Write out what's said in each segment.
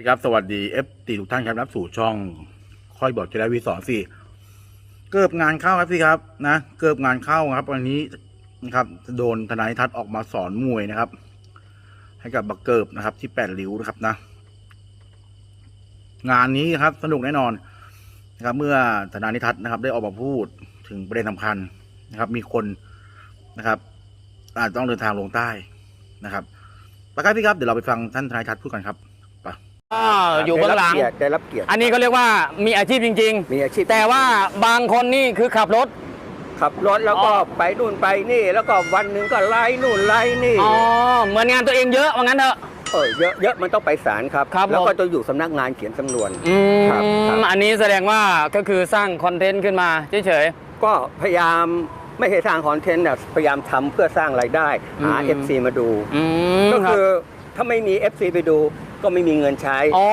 สวัสดีครับสวัสดีเอฟตีทุกท่านครับรับสู่ช่องค่อยบอกจะได้วีสอนสี่เกิบงานเข้าครับพี่ครับนะเกิบงานเข้าครับ วันนี้นะครับ โดนทนายทัศน์ออกมาสอนมวยนะครับ ให้กับบักเกิบนะครับ ที่แปดริ้วนะครับนะ งานนี้ครับ สนุกแน่นอนนะครับ เมื่อทนายทัศน์นะครับ ได้ออกมาพูดถึงประเด็นสำคัญนะครับ มีคนนะครับ อาจต้องเดินทางลงใต้นะครับไปครับพี่ครับเดี๋ยวเราไปฟังท่านทนายทัศน์พูดกันครับ ก็อยู่เบื้องหลัง ได้รับเกียรติได้รับเกียรติอันนี้ก็เรียกว่ามีอาชีพจริง มีอาชีพๆ แต่ว่าบางคนนี่คือขับรถ ขับรถแล้วก็อ๋อ ไปนู่นไปนี่ แล้วก็วันหนึ่งก็ไล่นู่นไล่นี่อ๋อเหมือนงานตัวเองเยอะว่างั้นเถอะ เออเยอะเยอะมันต้องไปศาลครับ ครับแล้วก็ผมจะอยู่สำนักงานเขียนสำนวน อืครับครับ มอันนี้แสดงว่าก็คือสร้างคอนเทนต์ขึ้นมาเฉย ก็พยายามไม่ใช่สร้างคอนเทนต์นะพยายามทำเพื่อสร้างรายได้ หา อืม FC มาดู ๆอืมก็รับ คือถ้าไม่มี FC ไปดู ก็ไม่มีเงินใช้ อ๋อ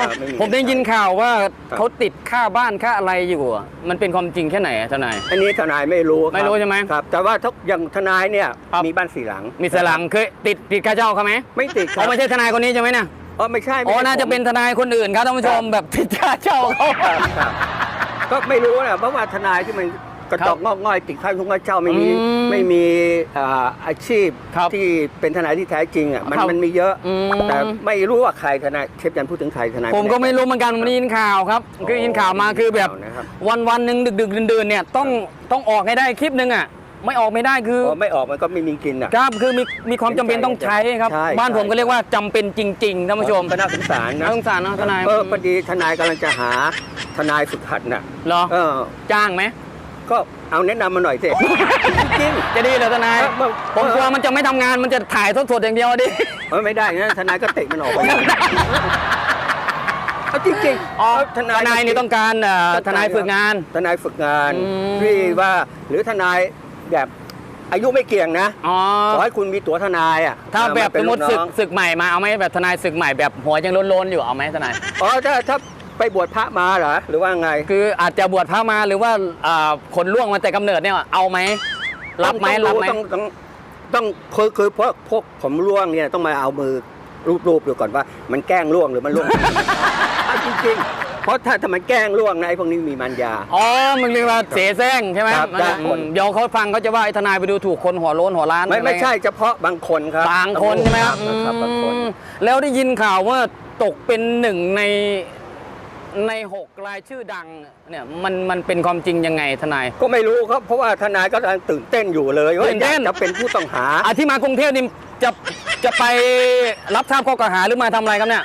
ครับไม่มีผมได้ยินข่าวว่าครับ เขาติดค่าบ้านค่าอะไรอยู่อะมันเป็นความจริงแค่ไหนอะทนาย อันนี้ทนายไม่รู้คบไม่รู้ใช่ไหมครับ แต่ว่าถ้าอย่างทนายเนี่ยครับ มีบ้านสี่หลังมีสลังเคยติดติดค่าเช่าเขาไหมไม่ติดคเขารับไม่ใช่ทนายคนนี้ใช่ไหมเนี่ยอ๋อไม่ใช่ไม่อ๋อใช่น่าจะผมเป็นทนายคนอื่นครับท่านผู้ชมแบบติดค่าเช่าเขา ครับครับก็ไม่รู้นะเพราะว่าทนายที่มัน กระจอกงอกง่อยติดข้าวทุกข้าเช่าไม่มีอืมไม่มีอ่าอาชีพครับที่เป็นทนายที่แท้จริงอะมันครับมันมีเยอะ อืม แต่ไม่รู้ว่าใครทนายเชฟยันพูดถึงใครทนายผมก็ไม่รู้เหมือนกันผมได้ยินข่าวครับคือได้ยินข่าวมาคือแบบ นะครับวันวันๆหนึ่งดึกดึกๆดื่นๆเนี่ยต้องต้องออกให้ได้คลิปหนึ่งอะไม่ออกไม่ได้คือพอไม่ออกมันก็ไม่มีกินอะ ครับคือมีมีความจำเป็นต้องใช้ครับ ใช่บ้านผมใช่ ก็เรียกว่าจำเป็นจริงๆท่านผู้ชมก็น่าสงสารนะน่าสงสารเนอะทนายเออพอดีทนายกำลังจะหาทนายฝึกหัดน่ะเหรอเออจ้างไหม ก็เอาแนะนำมาหน่อยสิ จริง จะดีเหรอทนายเออเออผมกลัวมันจะไม่ทำงานมันจะถ่ายทอดสดอย่างเดียวดิ เออไม่ได้นะทนายก็เตะมันออกไปเอาจริงๆอ๋อเทนายนี่ต้องการเอ่อทนายฝึกงาน ทนายฝึกงานอืม ที่ว่าหรือทนายแบบอายุไม่เกี่ยงนะอ๋อ ขอให้คุณมีตั๋วทนายอะถ้าแบบเป็สนมมติลูศึกน้องศึกใหม่มาเอาไหมแบบทนายศึกใหม่แบบหัวยังโลนๆอยู่เอาไหมทนาย อ๋อถ้าถ้า ไปบวชพระมาเหรอหรือว่าไงคืออาจจะบวชพระมาหรือว่าอ่าขนล่วงมาแต่กำเนิดเนี่ยเอาไหมรับไหมต้องรับไหมต้องต้องต้องคือคือพวกพวกผมร่วงเนี่ยต้องมาเอามือรูปๆดูก่อนว่า มันแกล้งร่วงหรือมันร่วงเอาจริงๆเพราะถ้าถ้ามันแกล้งร่วงนะไอ้พวกนี้มีมันยาอ๋อมันเรียกว่าเสแสร้งใช่ไหมครับมันบางคนอืมเดี๋ยวเขาฟังเขาจะว่าไอ้ทนายไปดูถูกคนหัวโล้นหัวล้านไม่ไม่ใช่อะรเฉพาะบางคนครับบางคนใช่ไหมครับครับบางคนอืมแล้วได้ยินข่าวว่าตกเป็นหนึ่งใน ในหกรายชื่อดังเนี่ยมันมันเป็นความจริงยังไงทนาย ก็ไม่รู้ครับเพราะว่าทนายก็กำลังตื่นเต้นอยู่เลยว่าตื่นเต้น อยากจะเป็นผู้ต้องหา อาที่มากรุงเทพนี่จะจะไปรับทราบข้อกล่าวหาหรือมาทำอะไรครับเนี่ย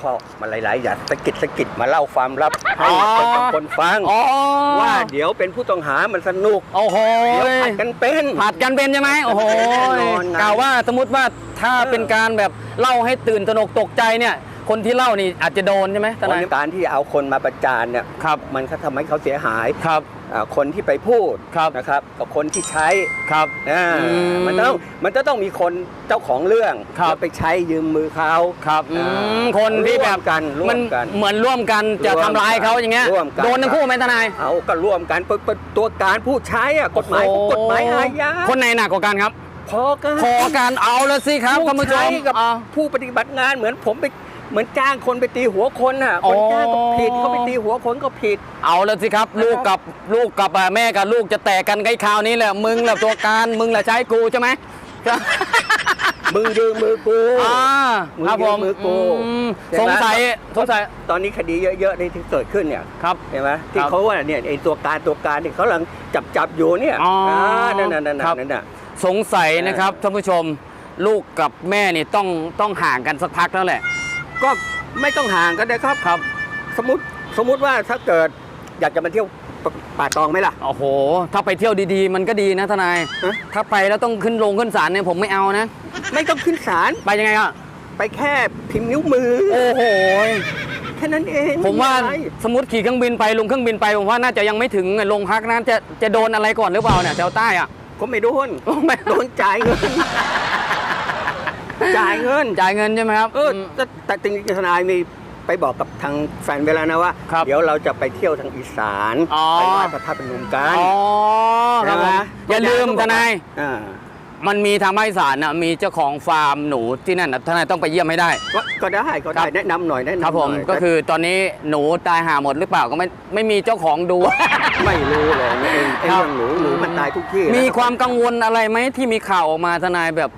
ข้อมาหลายๆอย่างสะกิดสะกิดมาเล่าความลับให้อ๋อคนบางคนฟัง อ๋อว่าเดี๋ยวเป็นผู้ต้องหามันสนุกโอ้โห เดี๋ยวผัดกันเป็น ผัดกันเป็นใช่ไหมโอ้โหแน่นอนไงกล่าวว่าสมมติว่าถ้าเออเป็นการแบบเล่าให้ตื่นตระหนกตกใจเนี่ย คนที่เล่านี่อาจจะโดนใช่ไหมทนายการที่เอาคนมาประจานเนี่ยครับมันก็ทำให้เขาเสียหายครับอ่าคนที่ไปพูดครับนะครับกับคนที่ใช้ครับอ่าอืมมันต้องมันจะต้องมีคนเจ้าของเรื่องครับแล้วไปใช้ยืมมือเขาครับอือ่ามคนที่แบบร่วมกันร่วมันมกันเหมือนร่วมกันจะร่วมกันทำร้ายเขาอย่างเงี้ยร่วมกันโดนทั้งคู่ไหมทนายเอาก็ร่วมกันเป็นเป็นตัวการผู้ใช้อะกฎหมายโอ้โกฎหมายอาญาคนไหนหนักกว่ากันครับพอกันพอการเอาแล้วสิครับท่านผู้ชใช้มกับอ่าผู้ปฏิบัติงานเหมือนผมไป เหมือนจ้างคนไปตีหัวคนน่ะอ๋คอนจ้างก็ผิดเขาไปตีหัวคนก็ผิด เอาแล้วสิครับ ลูกกับลูกกับอ่าแม่กับลูกจะแตกกันใกล้คราวนี้แหละมึงแหละตัวการมึงแหละใช้กูใช่ไหมมือยืมมือกูอ่ามือครับผมมือกูมใช่ไหมสงสัยสงสัยตอนนี้คดีเยอะๆในที่เกิดขึ้นเนี่ยครับเห็นไหมที่ครับเขาว่าเนี่ยไอ้ตัวการตัวการเนี่ยเขากำลังจับจับอยู่เนี่ยอ๋ออ่านั่นน่ะนั่นน่ะครับนั่นน่ะสงสัยนะครับท่านผู้ชม ลูกกับแม่นี่ต้องต้องห่างกันสักพักแล้วแหละ ก็ไม่ต้องห่างกันนะครับครับ สมมติสมมติว่าถ้าเกิดอยากจะมาเที่ยวป่าตองไหมล่ะ โอ้โห ถ้าไปเที่ยวดีๆ มันก็ดีนะทนาย ฮะ ถ้าไปแล้วต้องขึ้นลงขึ้นศาลเนี่ยผมไม่เอานะ ไม่ต้องขึ้นศาลไปยังไงอะ ไปแค่พิมพ์นิ้วมือโอ้โห แค่นั้นเองผมว่าไอะไรสมมติขี่เครื่องบินไปลงเครื่องบินไปผมว่าน่าจะยังไม่ถึงโรงพักนะจะจะโดนอะไรก่อนหรือเปล่าเนี่ยแถวใต้อะ ก็ไม่โดนไม่ โดนจ่ายเงิน จ่ายเงินจ่ายเงินใช่ไหมครับเออมแต่แต่จริงๆทนายมีไปบอกกับทางแฟนเวแลานะว่าครับเดี๋ยวเราจะไปเที่ยวทางอีสานอ๋อไปไหว้พระธาตุพนมกันอ๋อครับผมใช่ไหมอย่าลืมทนายอ่ามันมีทางภาคอีสานนะมีเจ้าของฟาร์มหนูที่นั่นนะทนายต้องไปเยี่ยมให้ได้ ก็ก็ได้ก็ครัได้บแนะนำหน่อยแนะนำครับผมหน่ยก็คือตอนนี้หนูตายหาหมดหรือเปล่าก็ไม่ไม่มีเจ้าของดู ไม่รู้เลยนี่เองไอ้ครับเรื่องหนูหนูมันตายทุกที่ มีนะความกังวลอะไรไหมที่มีข่าวออกมาทนายแบบ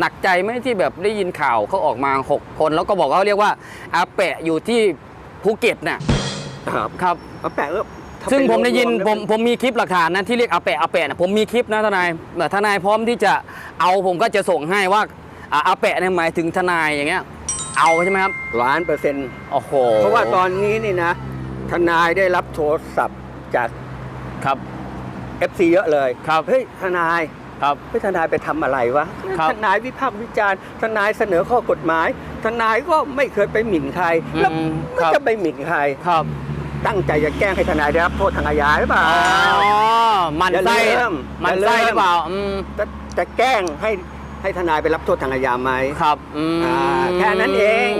หนักใจไหมที่แบบได้ยินข่าวเขาออกมา 6 คน แล้วก็บอกว่าเขาเรียกว่าอาแปะอยู่ที่ภูเก็ตน่ะครับครับเอาแปะเออถ้าซึ่งเป็นผมได้ยินรวๆผมผมมีคลิปหลักฐานนะที่เรียกอาแปะอาแปะนะผมมีคลิปนะทนายแต่ทนายพร้อมที่จะเอาผมก็จะส่งให้ว่าอ่าอาแปะเนี่ยหมายถึงทนายอย่างเงี้ยเอาใช่ไหมครับล้านเปอร์เซ็นต์โอ้โหเพราะว่าตอนนี้นี่นะ ทนายได้รับโทรศัพท์จากครับ FC เยอะเลยครับเฮ้ยทนาย ครับเฮ้ยทนายไปทำอะไรวะครับทนายวิพากษ์วิจารณ์ทนายเสนอข้อกฎหมาย ทนายก็ไม่เคยไปหมิ่นใครแล้วอืมไม่ครับจะไปหมิ่นใครครับ ตั้งใจจะแกล้งให้ทนายได้รับโทษทางอาญาหรือเปล่าอ๋อมันไส้อย่าลืมมันไส้อย่าลืมหรือเปล่าอืมจะจะแกล้งให้ให้ทนายไปรับโทษทางอาญาไหมครับอืมอ่าแค่นั้นเอง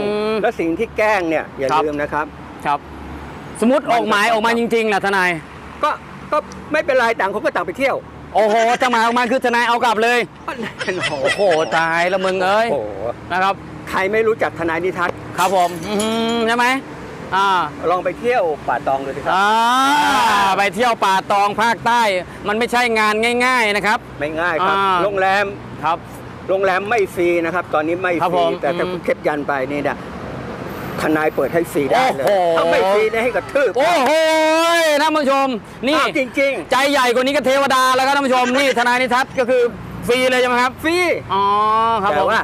แล้วสิ่งที่แกล้งเนี่ยอย่าครับลืมนะครับครับ สมมติออกหมายออกมาจริงๆล่ะทนาย ก็ก็ไม่เป็นไรต่างคนก็ต่างไปเที่ยว โอ้โหจะหมายออกมาคือทนายเอากลับเลย โอ้โหโอ้โหตายแล้วมึงเอ้ยโอ้โหนะครับใครไม่รู้จักทนายนิทัศน์ครับผมอืมใช่ไหมอ่า ลองไปเที่ยวป่าตองดูสิครับ อ่าไปเที่ยวป่าตองภาคใต้ มันไม่ใช่งานง่าย ๆนะครับ ไม่ง่ายครับ อ่า โรงแรม ครับ โรงแรมไม่ฟรีนะครับ ตอนนี้ไม่ครับฟรีผมแต่ถ้าอืม คุณเก็บยันไปนี่นะ ทนายเปิดให้ฟรีได้เลยโอ้โห ถ้าไม่ฟรีเนี่ยให้กระทืบ โอ้โหท่านผู้ชม นี่อ้าวจริงใจใหญ่กว่านี้ก็เทวดาแล้วครับท่านผู้ชม นี่ทนายนิทัศน์ก็คือฟรีเลยใช่ไหมครับๆฟรีอ๋อครับผแต่ม ว่า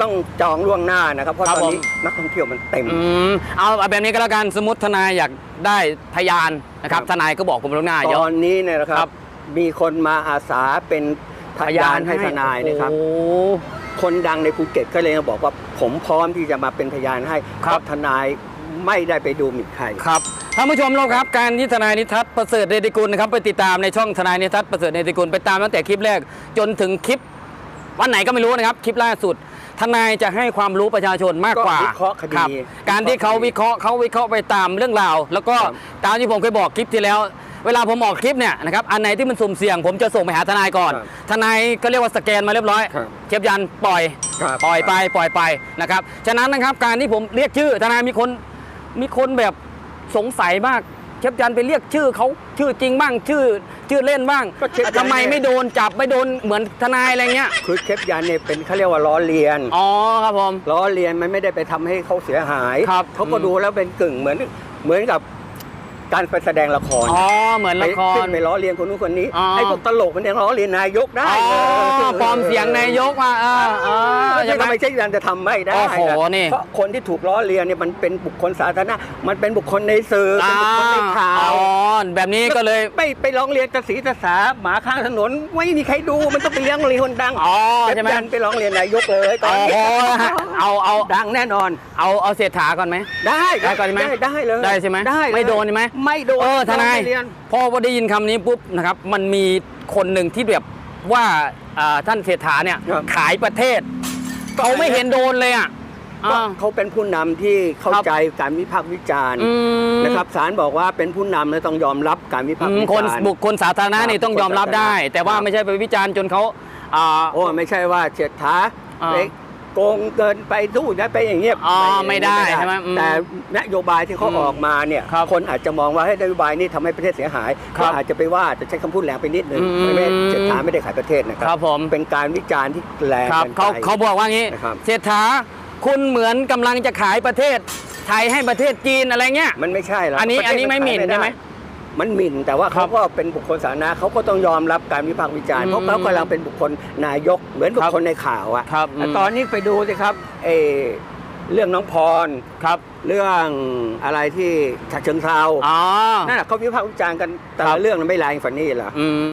ต้องจองล่วงหน้านะครับ เพราะครับตอนนี้ผมนักท่องเที่ยวมันเต็ม อืมเอาเอาแบบนี้ก็แล้วกัน สมมติทนายอยากได้พยานนะครับ ครับ ทนายก็บอกผมล่วงหน้าเดี๋ยตวอนนี้เนี่ยนะคครัรับ บ มีคนมาอาสาเป็นพยานให้ทนายนะครับ โอ้โห คนดังในภูเก็ตก็เลยมาบอกว่าผมพร้อมที่จะมาเป็นพยานให้ครัเพบราะทนายไม่ได้ไปดูหมิ่นใครครับท่านผู้ชมเราครับการที่ทนายนิทัศน์ประเสริฐเดชกุลนะครับไปติดตามในช่องทนายนิทัศน์ประเสริฐเดชกุลไปตามตั้งแต่คลิปแรกจนถึงคลิปวันไหนก็ไม่รู้นะครับ คลิปล่าสุด ทนายจะให้ความรู้ประชาชนมากกว่าก็วิเคราะห์คดีรับการที่เขาวิเคราะห์เขาวิเคราะห์ไปตามเรื่องราว แล้วก็ครับตามที่ผมเคยบอกคลิปที่แล้ว เวลาผมออกคลิปเนี่ยนะครับอันไหนที่มันสุ่มเสี่ยง ผมจะส่งไปหาทนายก่อนครับทนายก็เรียกว่าสแกนมาเรียบร้อยครับเก็บยันปล่อยครับปล่อยไปปล่อยไปนะครับฉะนั้นนะครับการที่ผมเรียกชื่อ ทนายมีคนมีคนแบบสงสัยมากเชฟยันไปเรียกชื่อเขาชื่อจริงบ้างชื่อชื่อเล่นบ้างก็เชฟยัน ทำไมไม่โดนจับไม่โดนเหมือนทนายอะไรเงี้ยคือเคปยันเนี่ยเป็นเขาเรียกว่าล้อเลียนอ๋อครับผม ล้อเลียนมันไม่ได้ไปทำให้เขาเสียหายครับเขาก็อืม ดูแล้วเป็นกึ่งเหมือนเหมือนกับ การไปแสดงละครอ๋อเหมือนละคไปรขึ้นไปล้อเลียนคนนู้นคนนี้อ๋อ ไอ้พวกตลกมันยังล้อเลียนนายกได้อ๋อเลยปลอมเสียงนายกมาเออเออไม่ใช่ใช่ไหม ทำไมเช่นกันจะทำไม่ได้โอ้โหะนี่เพราะคนที่ถูกล้อเลียนเนี่ยมันเป็นบุคคลสาธารณะมันเป็นบุคคลในสื่อเป็นบุคคลในข่าอ๋วอแบบนี้ก็เลย ไม่ไปร้องเรียนกระสีกระสาหมาข้างถนนไม่มีใครดูมันต้องไปเลี้ยงเรียนคนดังอ๋อใช่ไหม เจ็บยันไปร้องเรียนนายกเลยตอนโอ้นี้โหเอาเอาดังแน่นอน เอาเอาเศรษฐาก่อนไหม ได้ได้ก่อนไหมได้ได้เลยได้ใช่ไหมได้เลยไม่โดนใช่ไหมไม่โดนเออทนายไม่เรียนพอได้ยินคำนี้ปุ๊บนะครับ มันมีคนหนึ่งที่แบบว่าอ่าท่านเศรษฐาเนี่ยครับ ขายประเทศเขาไม่เห็นโดนเลยอะก็อ่า เขาเป็นผู้นำที่เข้าครับ ใจการวิพากษ์วิจารณ์อืมนะครับศาลบอกว่าเป็นผู้นำแล้วต้องยอมรับการวิพากษ์อืมวิคนจารณ์ บุคคลสาธารณะนี่ครับต้องยอมรับได้แต่ว่าครับ ไม่ใช่ไปวิจารณ์จนเขาอ่า โอ้ไม่ใช่ว่าเฉียดท้าอ่าไป โกงเกินไปทูดนะไปอย่างเงี้ยอ๋อไม่ได้ใช่ไหมอืมแต่นโยบายที่เขาอืมออกมาเนี่ยครับคนอาจจะมองว่าให้นโยบายนี้ทำให้ประเทศเสียหายครัก็บอาจจะไปว่าจะใช้คำพูดแรงไปนิดนึงอืมไม่ไม่เฉียดท้าไม่ได้ขายประเทศนะคครัรับบผม เป็นการวิจารณ์ที่แรงครับกินไปเขาเขาบอกว่างี้นะครับ เศรษฐาคุณเหมือนกำลังจะขายประเทศไทยให้ประเทศจีนอะไรเงี้ย มันไม่ใช่หรอกอันนี้ประเทศอันนี้ไม่หมิ่นขายใช่ไหมด้ มันหมิ่น แต่ว่าครัเขาบก็เป็นบุคคลสาธารณะเขาก็ต้องยอมรับการวิพากษ์วิจารณ์อืมเพราะเขากำลังเป็นบุคคลนายกเหมือนบุคคลในข่าวอะครับแต่อืมตอนนี้ไปดูสิครับเออเรื่องน้องพรครับ เรื่องอะไรที่ฉะเชิงเซาอ๋อนั่นแหละเขาวิพากษ์วิจารณ์กันแต่ครัละบเรื่องมันไม่แรงฝันนี่เหรออืม